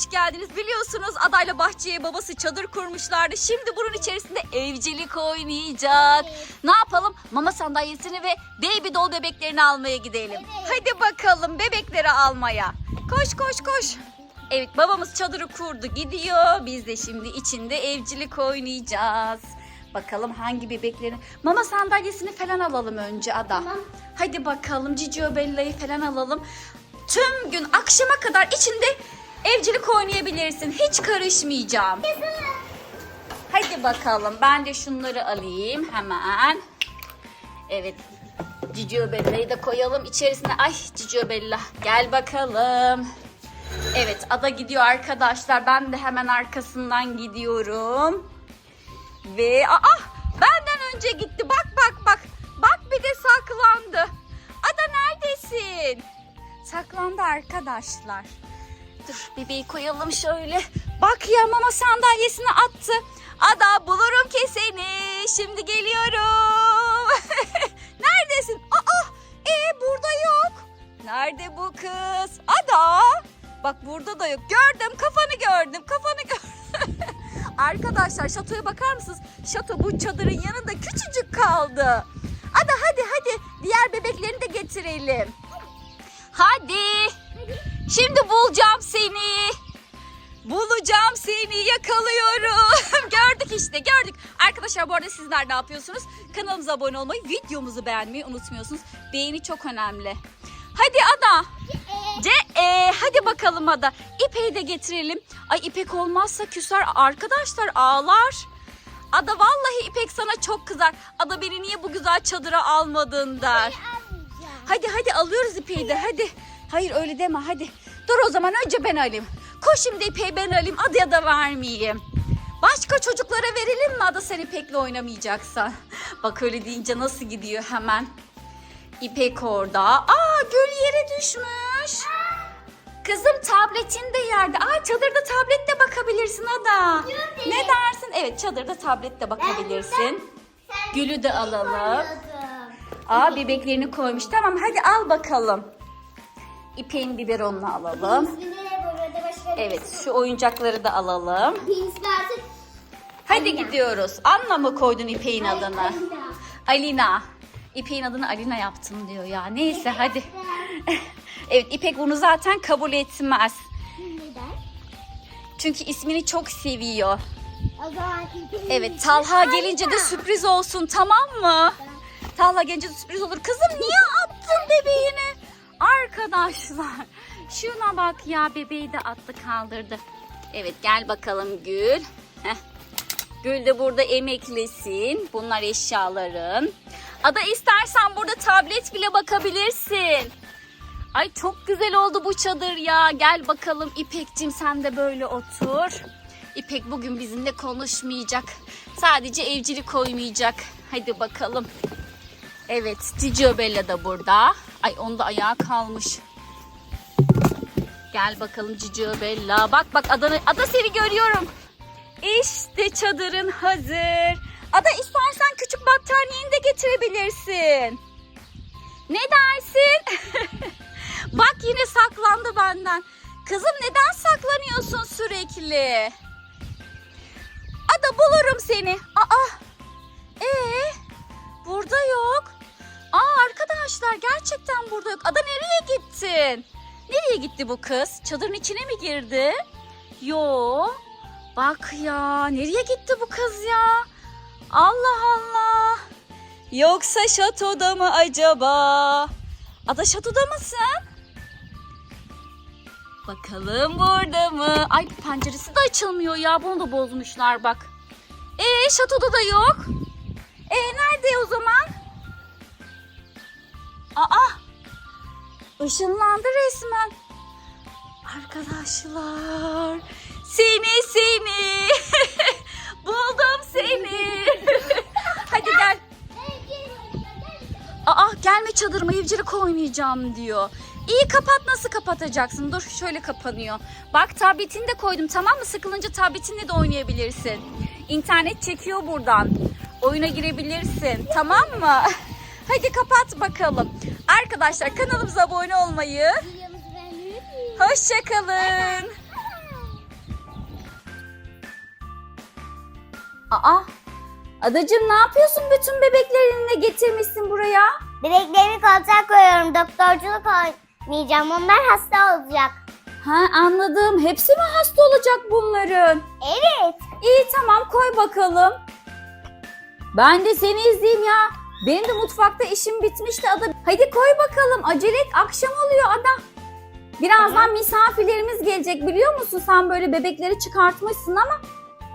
hoş geldiniz. Biliyorsunuz adayla bahçeye babası çadır kurmuşlardı. Şimdi bunun içerisinde evcilik oynayacak. Ne yapalım? Mama sandalyesini ve baby doll bebeklerini almaya gidelim. Hadi bakalım bebekleri almaya. Koş koş koş. Evet babamız çadırı kurdu gidiyor. Biz de şimdi içinde evcilik oynayacağız. Bakalım hangi bebeklerini... Mama sandalyesini falan alalım önce Ada. Tamam. Hadi bakalım Cicio Bella'yı falan alalım. Tüm gün akşama kadar içinde evcilik oynayabilirsin. Hiç karışmayacağım. Hadi bakalım ben de şunları alayım hemen. Evet Cicio Bella'yı da koyalım içerisine. Ay Cicio Bella gel bakalım. Evet ada gidiyor arkadaşlar. Ben de hemen arkasından gidiyorum. Ve aa benden önce gitti. Bak bak bak. Bak bir de saklandı. Ada neredesin? Saklandı arkadaşlar. Dur bebeği koyalım şöyle. Bak ya mama sandalyesini attı. Ada bulurum ki seni. Şimdi geliyorum. Neredesin? Aa, e burada yok. Nerede bu kız? Ada. Bak burada da yok. Gördüm kafanı gördüm. Kafanı gördüm. Arkadaşlar şatoya bakar mısınız? Şato bu çadırın yanında küçücük kaldı. Ada hadi hadi diğer bebeklerini de getirelim. Hadi. Şimdi bulacağım seni. Bulacağım seni yakalıyorum. gördük işte gördük. Arkadaşlar bu arada sizler ne yapıyorsunuz? Kanalımıza abone olmayı, videomuzu beğenmeyi unutmuyorsunuz. Beğeni çok önemli. Hadi Ada. Ce e, hadi bakalım Ada. İpek'i de getirelim. Ay İpek olmazsa küser arkadaşlar ağlar. Ada vallahi İpek sana çok kızar. Ada beni niye bu güzel çadıra almadın der. Hadi hadi alıyoruz İpek'i de hadi. Hayır öyle deme hadi. Dur o zaman önce ben alayım. Koş şimdi İpek'i ben alayım Ada'ya da vermeyeyim. Başka çocuklara verelim mi Ada sen İpek'le oynamayacaksan? Bak öyle deyince nasıl gidiyor hemen. İpek orada. Aa gül yere düşmüş. Kızım tabletin de yerde. Aa çadırda tabletle bakabilirsin Ada. Ne dersin? Evet çadırda tabletle bakabilirsin. Gülü de alalım. Aa bebeklerini koymuş. Tamam hadi al bakalım. İpek'in biberonunu alalım. Evet şu oyuncakları da alalım. Hadi gidiyoruz. Anla mı koydun İpek'in adını? Alina. İpek'in adını Alina yaptım diyor ya. Neyse hadi. evet İpek bunu zaten kabul etmez. Çünkü ismini çok seviyor. Evet Talha gelince de sürpriz olsun tamam mı? Talha gelince de sürpriz olur. Kızım niye attın bebeğini? Arkadaşlar şuna bak ya bebeği de attı kaldırdı. Evet gel bakalım Gül. Gül de burada emeklesin. Bunlar eşyaların. Ada istersen burada tablet bile bakabilirsin. Ay çok güzel oldu bu çadır ya. Gel bakalım İpek'cim sen de böyle otur. İpek bugün bizimle konuşmayacak. Sadece evcilik oynayacak. Hadi bakalım. Evet Cicio Bella da burada. Ay onda ayağı kalmış. Gel bakalım Cicio Bella. Bak bak Ada, Ada seni görüyorum. İşte çadırın hazır. Ada istersen küçük battaniyeni de getirebilirsin. Ne dersin? Bak yine saklandı benden. Kızım neden saklanıyorsun sürekli? Ada bulurum seni. Arkadaşlar gerçekten burada yok. Ada nereye gittin? Nereye gitti bu kız? Çadırın içine mi girdi? Yo. Bak ya nereye gitti bu kız ya? Allah Allah. Yoksa şatoda mı acaba? Ada şatoda mısın? Bakalım burada mı? Ay penceresi de açılmıyor ya. Bunu da bozmuşlar bak. Ee şatoda da yok. Ee nerede o zaman? Aa! Işınlandı resmen. Arkadaşlar. Seni seni. Buldum seni. Hadi gel. Aa gelme çadırıma evcilik oynayacağım diyor. İyi kapat nasıl kapatacaksın? Dur şöyle kapanıyor. Bak tabletini de koydum tamam mı? Sıkılınca tabletinle de oynayabilirsin. İnternet çekiyor buradan. Oyuna girebilirsin tamam mı? Hadi kapat bakalım. Arkadaşlar kanalımıza abone olmayı. Hoşçakalın. Aa Adacım ne yapıyorsun bütün bebeklerini de getirmişsin buraya? Bebeklerimi koltuğa koyuyorum. Doktorculuk oynayacağım. Onlar hasta olacak. Ha anladım. Hepsi mi hasta olacak bunların? Evet. İyi tamam koy bakalım. Ben de seni izleyeyim ya. Benim de mutfakta işim bitmişti Ada. Hadi koy bakalım. Acele et. Akşam oluyor Ada. Birazdan misafirlerimiz gelecek biliyor musun? Sen böyle bebekleri çıkartmışsın ama.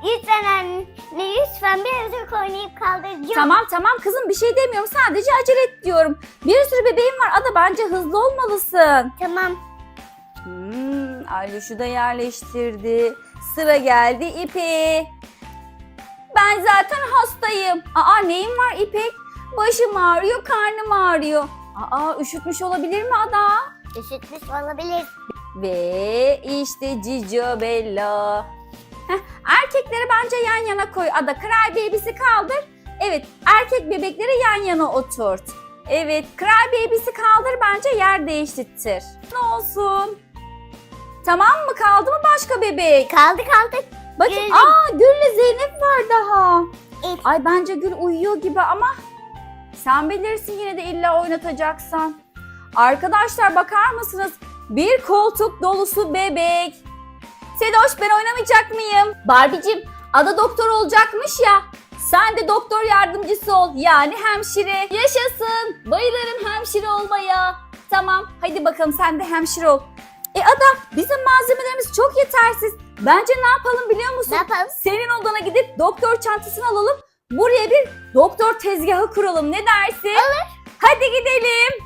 Lütfen anne. Lütfen birazcık oynayıp kaldıracağım. Tamam tamam kızım bir şey demiyorum. Sadece acele et diyorum. Bir sürü bebeğim var Ada. Bence hızlı olmalısın. Tamam. Hmm, Alyos'u da yerleştirdi. Sıra geldi İpek. Ben zaten hastayım. Aa neyim var İpek? Başım ağrıyor, karnım ağrıyor. Aa üşütmüş olabilir mi Ada? Üşütmüş olabilir. Ve işte Cicio Bella. Heh, erkekleri bence yan yana koy. Ada Cry Baby'si kaldır. Evet erkek bebekleri yan yana oturt. Evet Cry Baby'si kaldır bence yer değiştirtir. Ne olsun? Tamam mı? Kaldı mı başka bebek? Kaldı kaldı. Bakın Gül. aa Gül'le Zeynep var daha. Evet. Ay bence Gül uyuyor gibi ama sen bilirsin yine de illa oynatacaksan. Arkadaşlar bakar mısınız? Bir koltuk dolusu bebek. Sedoş ben oynamayacak mıyım? Barbie'cim ada doktor olacakmış ya. Sen de doktor yardımcısı ol. Yani hemşire. Yaşasın. Bayılırım hemşire olmaya. Tamam hadi bakalım sen de hemşire ol. E ada bizim malzemelerimiz çok yetersiz. Bence ne yapalım biliyor musun? Ne yapalım? Senin odana gidip doktor çantasını alalım. Buraya bir doktor tezgahı kuralım. Ne dersin? Olur. Hadi gidelim.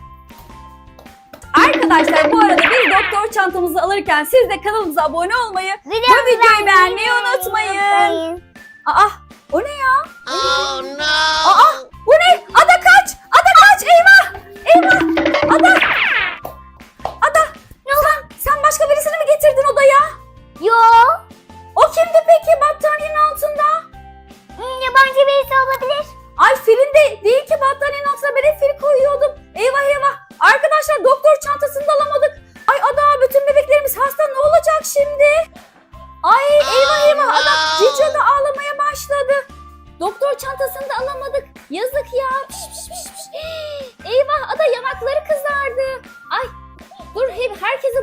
Arkadaşlar bu arada biz doktor çantamızı alırken siz de kanalımıza abone olmayı, bu videoyu beğenmeyi unutmayın. Aa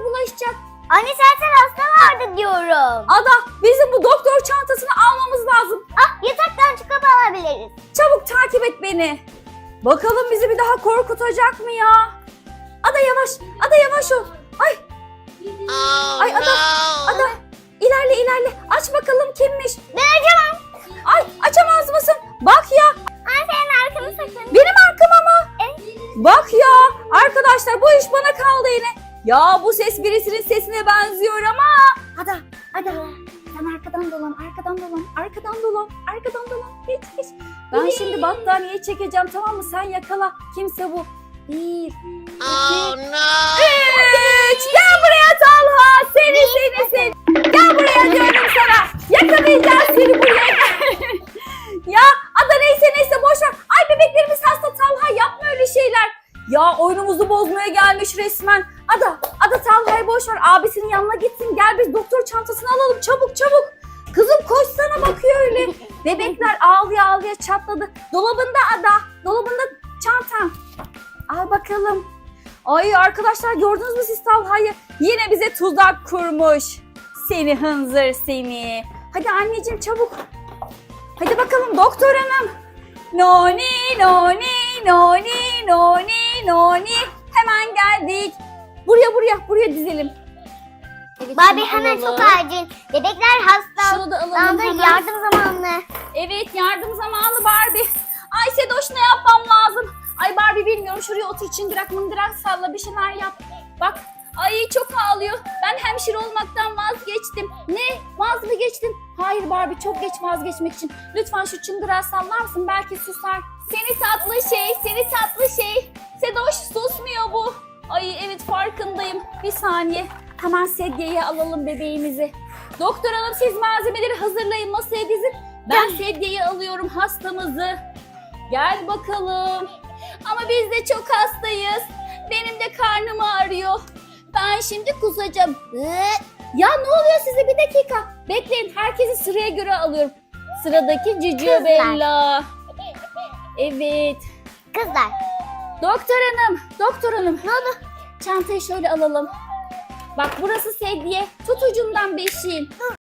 bulaşacak. Anne zaten hasta vardı diyorum. Ada bizim bu doktor çantasını almamız lazım. Ah yataktan çıkıp alabiliriz. Çabuk takip et beni. Bakalım bizi bir daha korkutacak mı ya? Ada yavaş, Ada yavaş ol. Ay, Oh Ay, ada, no! Ada ilerle ilerle. Aç bakalım kimmiş. Ben açamam. Ay açamaz mısın? Bak ya Anne senin arkanı sakın. benim arkama mı? Evet. Bak ya arkadaşlar bu iş bana kaldı yine. Ya bu ses birisinin sesine benziyor ama. Ada, Ada sen arkadan dolan, arkadan dolan, arkadan dolan, arkadan dolan. Geç geç. Ben şimdi battaniyeyi çekeceğim tamam mı? Sen yakala. Kimse bu. Bir, Oh no! Üç. Gel buraya Talha. Seni seni seni. Gel buraya diyorum sana. Yakalayacağız seni buraya. ya ada neyse neyse boş ver. Ay bebeklerimiz hasta Talha yapma öyle şeyler. Ya oyunumuzu bozmaya gelmiş resmen. Ada, Ada Talha'yı boş ver. Abisinin yanına gitsin. Gel biz doktor çantasını alalım. Çabuk çabuk. Kızım koşsana bakıyor öyle. Bebekler ağlaya ağlaya çatladı. Dolabında Ada. Dolabında çantam. Al bakalım. Ay arkadaşlar gördünüz mü siz Talha'yı? Yine bize tuzak kurmuş. Seni hınzır seni. Hadi anneciğim çabuk. Hadi bakalım doktor hanım. Noni noni noni noni noni. Hemen geldik. Buraya buraya buraya dizelim. Evet, Barbie şunu hemen çok acil. Bebekler hasta. Hemen. yardım zamanlı. Evet yardım zamanı Barbie. Ay Sedoş ne yapmam lazım? Ay Barbie bilmiyorum şuraya otur çıngırak mıngırak salla bir şeyler yap. Bak ay çok ağlıyor. Ben hemşire olmaktan vazgeçtim. Ne? Vaz mı geçtin? Hayır Barbie çok geç vazgeçmek için. Lütfen şu çıngırağı sallar mısın? Belki susar. Seni tatlı şey, seni tatlı şey. Sedoş susmuyor bu. Ay evet farkındayım. Bir saniye. Hemen sedyeyi alalım bebeğimizi. Doktor hanım siz malzemeleri hazırlayın masaya dizin. Ben sedyeyi alıyorum hastamızı. Gel bakalım. Ama biz de çok hastayız. Benim de karnım ağrıyor. Ben şimdi kusacağım. Ee, Ya ne oluyor size bir dakika. Bekleyin herkesi sıraya göre alıyorum. Sıradaki Kızlar. Bella. Evet. Kızlar. Doktor hanım, doktor hanım. Ne oldu? Çantayı şöyle alalım. Bak burası sedye. Tut ucundan beşiğin.